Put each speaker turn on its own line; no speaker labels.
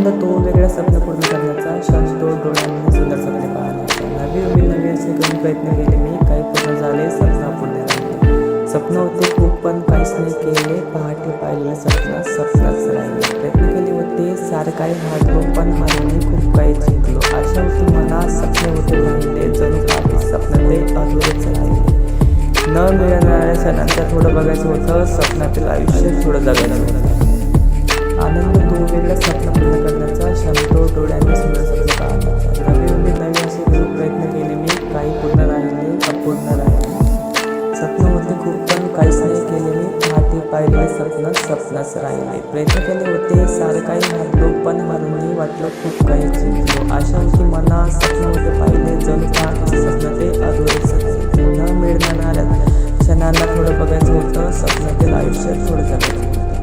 आता तो वेगळा स्वप्न पूर्ण करण्याचा शांतो डोळ्यांनी सुंदर सपने पाहण्याचा. नवी उभी नवी असे करून प्रयत्न केले मी काही पूर्ण झाले स्वप्न पूर्ण झाले. स्वप्न होते खूप पण काहीच नाही केले. पहाटे पाहिलेले स्वप्न स्वप्नच राहिले. प्रयत्न केले होते सारं काही हारलो पण हारून खूप काही जिंकलो. अशा होती मला स्वप्न होते राहिले जणू काही स्वप्न ते अधुरेच राहिले. न मिळणाऱ्या क्षणांचं थोडं बघायचं होतं स्वप्नातील आयुष्य थोडं जगायचं होतं. फोटोडायमस सुद्धा शकतात रविवारी नवीन असे खूप प्रयत्न केले मी. काही पूर्ण राहिले अपूर्ण राहिले स्वप्नामध्ये खूप पण काही नाही केले मी. हाती पाहिले स्वप्न स्वप्नच राहिले प्रयत्न केले होते सारं काही हरलो पण हरणी वाटलं खूप काही जिंकलो. आशा की मला स्वप्नामध्ये पाहिले. जणू का स्वप्न ते अधुरेच न मिळणाऱ्या क्षणांना थोडं बघायचं होतं. स्वप्नातील आयुष्य थोडं झालं